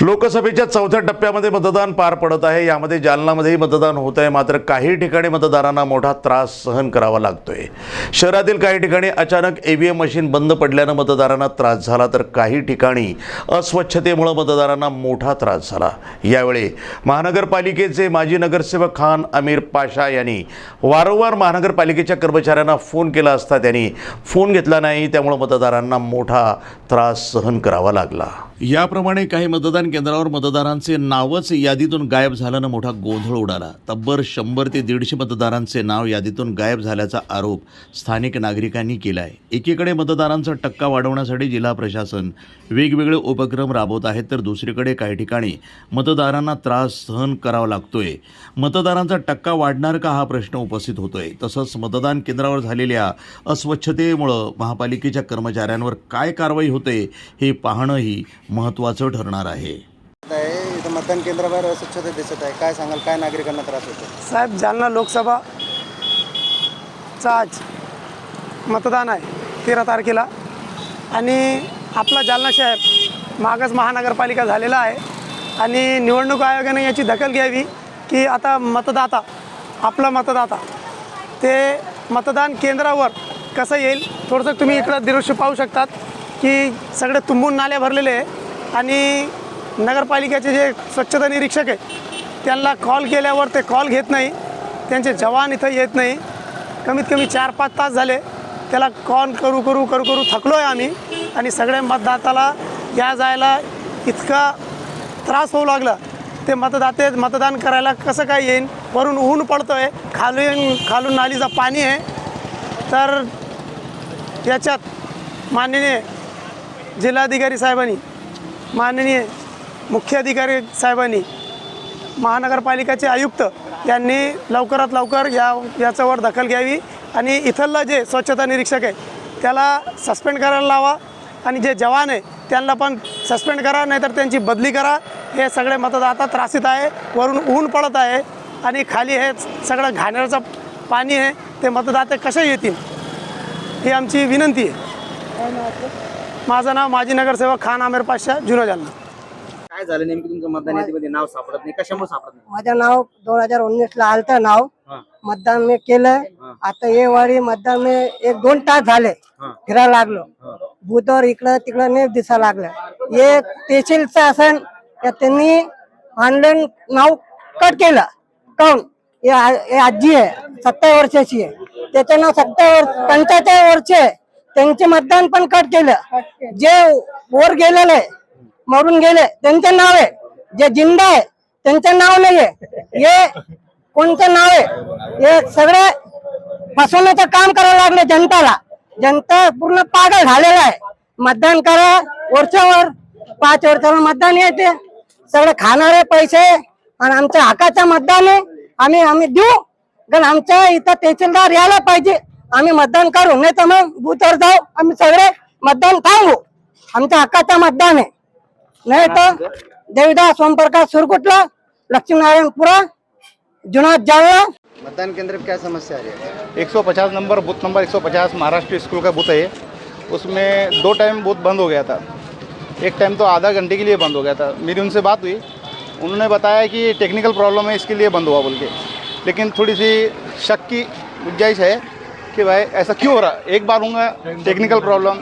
लोकसभेच्या चौथ्या टप्प्यामध्ये मतदान पार पडत आहे. यामध्ये जालनामध्येही मतदान होत आहे. मात्र काही ठिकाणी मतदारांना मोठा त्रास सहन करावा लागतोय. शहरातील काही ठिकाणी अचानक ई व्ही एम मशीन बंद पडल्यानं मतदारांना त्रास झाला. तर काही ठिकाणी अस्वच्छतेमुळे मतदारांना मोठा त्रास झाला. यावेळी महानगरपालिकेचे माजी नगरसेवक खान अमीर पाशा यांनी वारंवार महानगरपालिकेच्या कर्मचाऱ्यांना फोन केला असता त्यांनी फोन घेतला नाही. त्यामुळे मतदारांना मोठा त्रास सहन करावा लागला. याप्रमाणे काही मतदान केंद्रावर मतदारांचे नावच यादीतून गायब झाल्यानं मोठा गोंधळ उडाला. तब्बल शंभर ते दीडशे मतदारांचे नाव यादीतून गायब झाल्याचा आरोप स्थानिक नागरिकांनी केला आहे एकीकडे मतदारांचा टक्का वाढवण्यासाठी जिल्हा प्रशासन वेगवेगळे उपक्रम राबवत आहेत तर दुसरीकडे काही ठिकाणी मतदारांना त्रास सहन करावा लागतोय. मतदारांचा टक्का वाढणार का हा प्रश्न उपस्थित होतोय. तसंच मतदान केंद्रावर झालेल्या अस्वच्छतेमुळं महापालिकेच्या कर्मचाऱ्यांवर काय कारवाई होते हे पाहणंही महत्त्वाचं ठरणार आहे. मतदान केंद्राबाहेर अस्वच्छता दिसत आहे. काय सांगाल? काय नागरिकांना त्रास होतो? साहेब जालना लोकसभा चा आज मतदान आहे तेरा तारखेला. आणि आपला जालना शहर मागास महानगरपालिका झालेला आहे. आणि निवडणूक आयोगाने याची दखल घ्यावी की आता मतदाता आपला मतदाता ते मतदान केंद्रावर कसं येईल? थोडंसं तुम्ही इकडं दृश्य पाहू शकतात की सगळे तुंबून नाल्या भरलेले आहे. आणि नगरपालिकेचे जे स्वच्छता निरीक्षक आहे त्यांना कॉल केल्यावर ते कॉल घेत नाही. त्यांचे जवान इथं येत नाही. कमीत कमी चार पाच तास झाले त्याला कॉल करू करू करू करू थकलो आहे आम्ही. आणि सगळ्या मतदाताला या जायला इतका त्रास होऊ लागला. ते मतदाते मतदान करायला कसं काय येईन? वरून ऊन पडतो आहे खालून खालून नालीचं पाणी आहे. तर याच्यात माननीय जिल्हाधिकारी साहेबांनी माननीय मुख्याधिकारी साहेबांनी महानगरपालिकेचे आयुक्त यांनी लवकरात लवकर या याच्यावर दखल घ्यावी आणि इथलं जे स्वच्छता निरीक्षक आहे त्याला सस्पेंड करायला लावा आणि जे जवान आहे त्यांना पण सस्पेंड करा नाहीतर त्यांची बदली करा. हे सगळे मतदाता त्रासित आहे वरून ऊन पडत आहे आणि खाली हे सगळं घाणेरचं पाणी आहे ते मतदाते कसे येतील? ही आमची विनंती आहे. माझं नाव माजी नगरसेवक खान आमेर पाशा जुना जालना. काय झालं नेमकं तुमचं मतदान यादीमध्ये नाव सापडत नाही. कशामुळे सापडत नाही? माझं नाव दोन हजार उन्नीस ला आलतं नाव. हा. मतदान मी केलं. आता हे वाडी मतदान मी एक दोन तास झाले. हा. फिरायला लागलो. बुधवार इकडं तिकडं नाही दिसा लागलं. एक तहसीलचं असन त्या त्यांनी ऑनलाईन नाव कट केलं. काऊन हे आ- हे आजी आहे सत्तर वर्षाची आहे. त्याचं नाव सत्तर वर्ष पंच्याहत्तर वर्ष आहे. त्यांचे मतदान पण कट केलं. जे वर गेलेले आहे, मरून गेले. त्यांचं नाव आहे. जे जिंदा आहे त्यांचं नाव नाहीये. हे कोणतं नाव आहे? हे सगळे फसवण्याचं काम करायला लागले जनताला. जनता पूर्ण पागल झालेला आहे. मतदान करा वर्षावर पाच वर्षावर मतदान येते. सगळे खाणारे पैसे आणि आमच्या हक्काचं मतदान आहे. आम्ही आम्ही देऊ. कारण आमच्या इथं तहसीलदार यायला पाहिजे. आम्ही मतदान करू. नाही तर मग बूथवर जाऊ. आम्ही सगळे मतदान थांबू आमच्या हक्काचं मतदान आहे. नहीं तो देविदास ओम प्रकाश सुरकुटला लक्ष्मीनारायणपुरा जुना जालना। मतदान केंद्र पे क्या समस्या आ रही है? 150 number booth number 150 Maharashtra school का बूथ है उसमें दो टाइम बूथ बंद हो गया था। एक टाइम तो आधा घंटे के लिए बंद हो गया था। मेरी उनसे बात हुई। उन्होंने बताया कि टेक्निकल प्रॉब्लम है इसके लिए बंद हुआ बोल के। लेकिन थोड़ी सी शक की गुंजाइश है। कि भाई ऐसा क्यों हो रहा? है एक बार होगा टेक्निकल प्रॉब्लम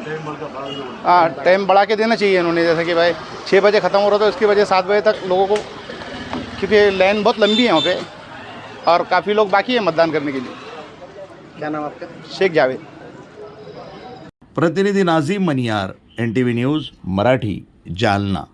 हाँ टाइम बढ़ा के देना चाहिए इन्होंने जैसे कि भाई छः बजे ख़त्म हो रहा था उसकी वजह सात बजे तक लोगों को क्योंकि लाइन बहुत लंबी है वहाँ पे और काफ़ी लोग बाकी है मतदान करने के लिए। क्या नाम आपका? शेख जावेद। प्रतिनिधी Nazim Maniyar N T news Marathi Jalna.